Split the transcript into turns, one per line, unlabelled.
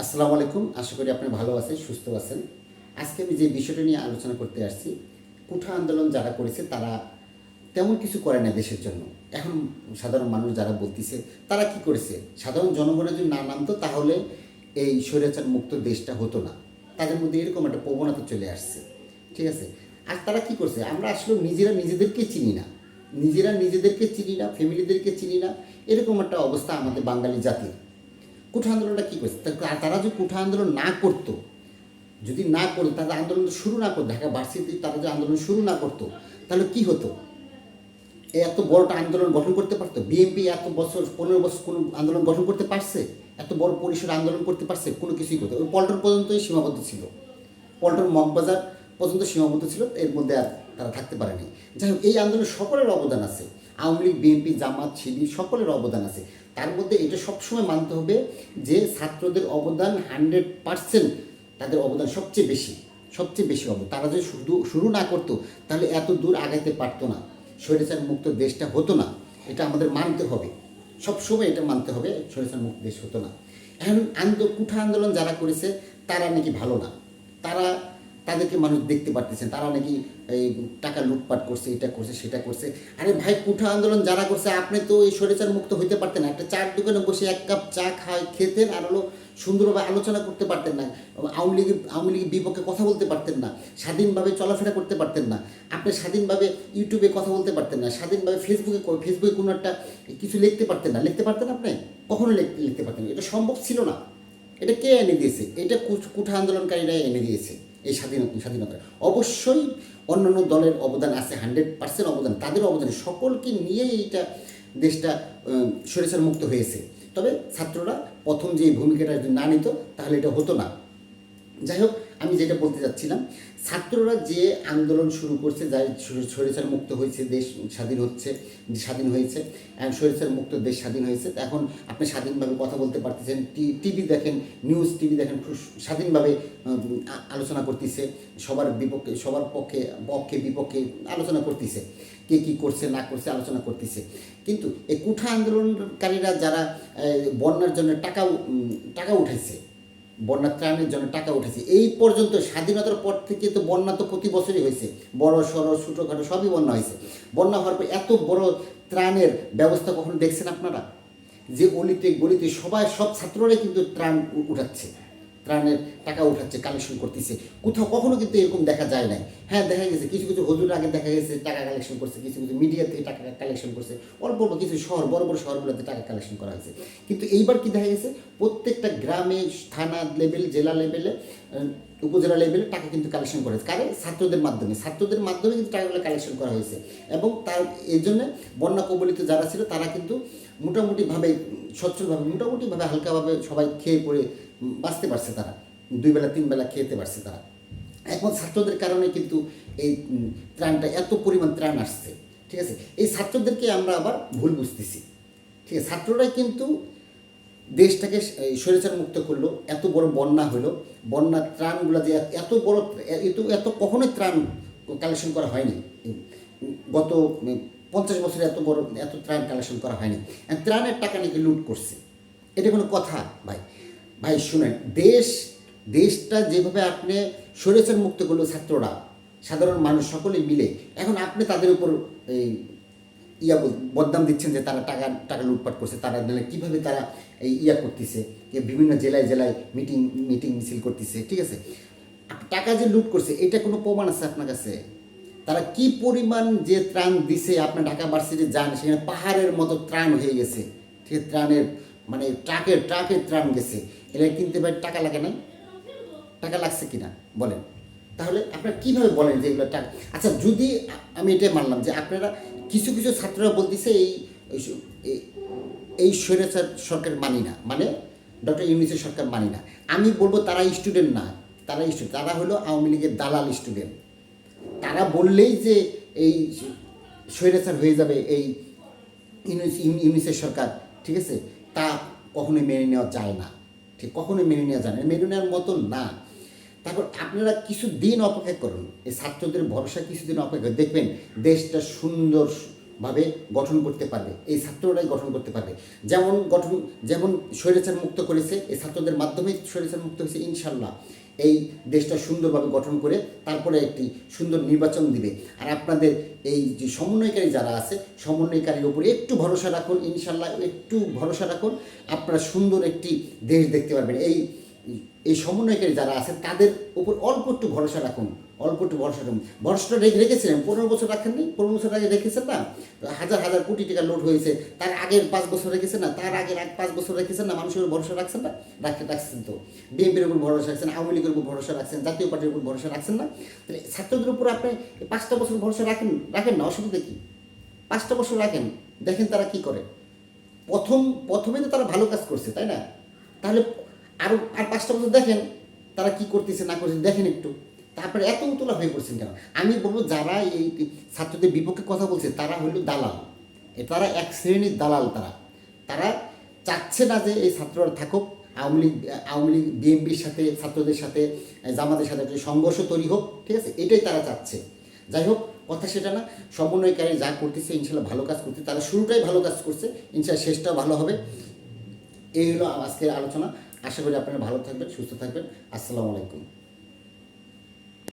আসসালামু আলাইকুম। আশা করি আপনি ভালো আছেন, সুস্থ আছেন। আজকে আমি যে বিষয়টা নিয়ে আলোচনা করতে আসছি, কুঠা আন্দোলন যারা করেছে, তারা তেমন কিছু করে না দেশের জন্য। এখন সাধারণ মানুষ যারা বলতেছে, তারা কি করেছে? সাধারণ জনগণের যদি না নামতো, তাহলে এই স্বৈরাচার মুক্ত দেশটা হতো না। তাদের মধ্যে এরকম একটা প্রবণতা চলে আসছে। ঠিক আছে? আর তারা কি করছে? আমরা আসলে নিজেরা নিজেদেরকে চিনি না। নিজেরা নিজেদেরকে চিনি না, ফ্যামিলিদেরকে চিনি না। এরকম একটা অবস্থা আমাদের বাঙালি জাতির। কুঠা আন্দোলনটা কী করছে? তারা যদি কুঠা আন্দোলন না করতো, যদি না করতো তাদের আন্দোলন শুরু না করতো। ঢাকা ভার্সিটি তারা যে আন্দোলন শুরু না করতো, তাহলে কি হতো? এত বড়টা আন্দোলন গঠন করতে পারতো? বিএনপি এত বছর, পনেরো বছর কোনো আন্দোলন গঠন করতে পারছে? এত বড় পরিসর আন্দোলন করতে পারছে? কোনো কিছুই করতে ওই পল্টন পর্যন্তই সীমাবদ্ধ ছিল। পল্টন মগবাজার পর্যন্ত সীমাবদ্ধ ছিল। এর মধ্যে আর তারা থাকতে পারেনি। যাই হোক, এই আন্দোলনে সকলের অবদান আছে। আওয়ামী লীগ বিএনপি জামাত, শিবির, সকলের অবদান আছে। তার মধ্যে এটা সবসময় মানতে হবে যে ছাত্রদের অবদান হান্ড্রেড পার্সেন্ট তাদের অবদান সবচেয়ে বেশি সবচেয়ে বেশি অবদান তারা যদি শুধু, শুরু না করতো, তাহলে এত দূর আগাইতে পারতো না। স্বৈরাচার মুক্ত দেশটা হতো না। এটা আমাদের মানতে হবে। সবসময় এটা মানতে হবে স্বৈরাচার মুক্ত দেশ হতো না। এখন আন্দো, কুঠা আন্দোলন যারা করেছে, তারা নাকি ভালো না। তারা তাদেরকে মানুষ দেখতে পারতেছেন তারা নাকি এই টাকা লুটপাট করছে, এটা করছে, সেটা করছে। আরে ভাই, কুঠা আন্দোলন যারা করছে, আপনি তো এই স্বৈরাচার মুক্ত হইতে পারতেন না। একটা চার দোকানে বসে এক কাপ চা খায়, খেতেন আর হলো সুন্দরভাবে আলোচনা করতে পারতেন না। আওয়ামী লীগের আওয়ামী লীগের বিপক্ষে কথা বলতে পারতেন না। স্বাধীনভাবে চলাফেরা করতে পারতেন না। আপনি স্বাধীনভাবে ইউটিউবে কথা বলতে পারতেন না। স্বাধীনভাবে ফেসবুকে ফেসবুকে কোনো একটা কিছু লিখতে পারতেন না। লিখতে পারতেন আপনি? কখনো লিখ- লিখতে পারতেন এটা সম্ভব ছিল না। এটা কে এনে দিয়েছে? এটা কুঠা আন্দোলনকারীরা এনে দিয়েছে। এই স্বাধীনতা স্বাধীনতা। অবশ্যই অন্যান্য দলের অবদান আছে হান্ড্রেড পার্সেন্ট অবদান, তাদের অবদান সকলকে নিয়ে এইটা দেশটা সরেসার মুক্ত হয়েছে। তবে ছাত্ররা প্রথম যে ভূমিকাটা যদি না নিত, তাহলে এটা হতো না। যাই হোক, আমি যেটা বলতে চাচ্ছিলাম, ছাত্ররা যে আন্দোলন শুরু করছে, যাই স্বৈরাচার মুক্ত হয়েছে, দেশ স্বাধীন হচ্ছে, স্বাধীন হয়েছে স্বৈরাচার মুক্ত, দেশ স্বাধীন হয়েছে। এখন আপনি স্বাধীনভাবে কথা বলতে পারতেছেন টিভি দেখেন, নিউজ টিভি দেখেন স্বাধীনভাবে আলোচনা করতেছে, সবার বিপক্ষে, সবার পক্ষে পক্ষে বিপক্ষে আলোচনা করতেছে, কে কী করছে, না করছে আলোচনা করতেছে। কিন্তু এই কুঠা আন্দোলনকারীরা যারা বন্যার জন্য টাকা টাকা উঠাইছে বন্যা ত্রাণের জন্য টাকা উঠেছে। এই পর্যন্ত স্বাধীনতার পর থেকে তো বন্যা তো প্রতি বছরই হয়েছে। বড়, সড়ো, ছোটোখাটো সবই বন্যা হয়েছে। বন্যা হওয়ার পর এত বড় ত্রাণের ব্যবস্থা কখনো দেখছেন আপনারা? যে অলিতে, গলিতে সবাই, সব ছাত্ররাই কিন্তু ত্রাণ উঠাচ্ছে। ত্রাণের টাকা উঠাচ্ছে কালেকশন করতেছে। কোথাও কখনো কিন্তু এরকম দেখা যায় নাই। হ্যাঁ দেখা গেছে, কিছু কিছু হজুর আগে দেখা গেছে টাকা কালেকশন করছে, কিছু কিছু মিডিয়া থেকে টাকা কালেকশন করছে। অল্প অল্প কিছু শহর, বড় বড় শহরগুলোতে টাকা কালেকশন করা হয়েছে। কিন্তু এইবার কি দেখা গেছে, প্রত্যেকটা গ্রামে, থানা লেভেল জেলা লেভেলে উপজেলা লেভেলে টাকা কিন্তু কালেকশন করা হয়েছে। কারণ ছাত্রদের মাধ্যমে ছাত্রদের মাধ্যমে কিন্তু টাকাগুলো কালেকশন করা হয়েছে। এবং তার এই জন্য বন্যা কবলিত যারা ছিল, তারা কিন্তু মোটামুটিভাবে সচ্ছলভাবে, মোটামুটিভাবে হালকাভাবে সবাই খেয়ে পড়ে বাঁচতে পারছে তারা, দুই বেলা, তিন বেলা খেতে পারছে তারা। এখন ছাত্রদের কারণে কিন্তু এই ত্রাণটা, এত পরিমাণ ত্রাণ আসছে, ঠিক আছে? এই ছাত্রদেরকে আমরা আবার ভুল বুঝতেছি, ঠিক আছে? ছাত্ররাই কিন্তু দেশটাকে স্বৈরাচার মুক্ত করল, এত বড় বন্যা হলো, বন্যার ত্রাণগুলো যে এত- বড় এত এত কখনোই ত্রাণ কালেকশন করা হয়নি। গত পঞ্চাশ বছরে এত বড়, এত ত্রাণ কালেকশন করা হয়নি। ত্রাণের টাকা নাকি লুট করছে। এটা কোনো কথা ভাই। ভাই, শুনেন, দেশ, দেশটা যেভাবে আপনি স্বৈরাচার মুক্ত করল ছাত্ররা, সাধারণ মানুষ সকলে মিলে, এখন আপনি তাদের উপর এই ইয়া বদনাম দিচ্ছেন যে তারা টাকা টাকা লুটপাট করছে, তারা নাহলে কীভাবে তারা এই ইয়া করতেছে বিভিন্ন জেলায় জেলায় মিটিং মিটিং মিছিল করতেছে, ঠিক আছে? টাকা যে লুট করছে, এটা কোনো প্রমাণ আছে আপনার কাছে? তারা কি পরিমাণ যে ত্রাণ দিছে আপনার ঢাকা ভার্সিটি যান, সেখানে পাহাড়ের মতো ত্রাণ হয়ে গেছে ঠিক ত্রাণের মানে ট্রাকের ট্রাকের ত্রাণ গেছে এটা কিনতে পারে টাকা লাগে নাই? টাকা লাগছে কিনা? বলেন। তাহলে আপনারা কীভাবে বলেন যে এগুলো টাকা? আচ্ছা যদি আমি এটাই মানলাম যে আপনারা কিছু কিছু ছাত্ররা বলতেছে এই এই স্বৈরাচার সরকার মানি না। মানে ডক্টর ইউনিসের সরকার মানি না। আমি বলব তারা স্টুডেন্ট না। তারা স্টুডেন্ট তারা হলো আওয়ামী লীগের দালাল স্টুডেন্ট। তারা বললেই যে এই স্বৈরাচার হয়ে যাবে এই ইউনিস ইউনিসের সরকার। ঠিক আছে? তা কখনোই মেনে নেওয়া যায় না। ঠিক কখনোই মেনে নেওয়া যায় না মেনে নেওয়ার মতো না। তারপর আপনারা কিছু দিন অপেক্ষা করুন, এই ছাত্রদের ভরসা কিছুদিন অপেক্ষা দেখবেন দেশটা সুন্দর ভাবে গঠন করতে পারবে, এই ছাত্ররাই গঠন করতে পারবে। যেমন গঠন, যেমন স্বৈরাচার মুক্ত করেছে, এই ছাত্রদের মাধ্যমে স্বৈরাচার মুক্ত হয়েছে, ইনশাল্লাহ। এই দেশটা সুন্দরভাবে গঠন করে তারপরে একটি সুন্দর নির্বাচন দিবে। আর আপনাদের এই যে সমন্বয়কারী যারা আছে, সমন্বয়কারীর উপরে একটু ভরসা রাখুন ইনশাল্লাহ একটু ভরসা রাখুন। আপনারা সুন্দর একটি দেশ দেখতে পারবেন। এই এই সমন্বয়কারী যারা আছে, তাদের উপর অল্প একটু ভরসা রাখুন। অল্প একটু ভরসাটা রেখে রেখেছিলেন, পনেরো বছর রাখেননি পনেরো বছর আগে রেখেছেন না? হাজার হাজার কোটি টাকা লোড হয়েছে। তার আগের পাঁচ বছর রেখেছেন না? তার আগের এক পাঁচ বছর রেখেছেন না? মানুষের উপর ভরসা রাখছেন না? রাখতে রাখছেন তো। বিএনপির উপর ভরসা রাখছেন আওয়ামী লীগের উপর ভরসা রাখছেন জাতীয় পার্টির উপর ভরসা রাখছেন না? তাহলে ছাত্রদের উপর আপনি পাঁচটা বছর ভরসা রাখেন রাখেন না? অসুবিধা কি? পাঁচটা বছর রাখেন। দেখেন তারা কি করে। প্রথম প্রথমে তো তারা ভালো কাজ করছে, তাই না? তাহলে আরও আর পাঁচটা বছর দেখেন, তারা কি করতেছে না করছে দেখেন একটু। তারপরে এত উতলা হয়ে পড়ছেন কেন? আমি বলব যারা এই ছাত্রদের বিপক্ষে কথা বলছে, তারা হলো দালাল। তারা এক শ্রেণির দালাল তারা। তারা চাচ্ছে না যে এই ছাত্ররা থাকুক। আওয়ামী লীগ আওয়ামী লীগ, বিএনপির সাথে, ছাত্রদের সাথে, জামাতের সাথে একটা সংঘর্ষ তৈরি হোক, ঠিক আছে? এটাই তারা চাচ্ছে। যাই হোক, কথা সেটা না। সমন্বয়কারী যা করতেছে, ইনশাল্লাহ ভালো কাজ করতে তারা শুরুটাই ভালো কাজ করছে। ইনশাল্লাহ শেষটাও ভালো হবে। এই হলো আজকের আলোচনা। আশা করি আপনারা ভালো থাকবেন, সুস্থ থাকবেন। আসসালামু আলাইকুম।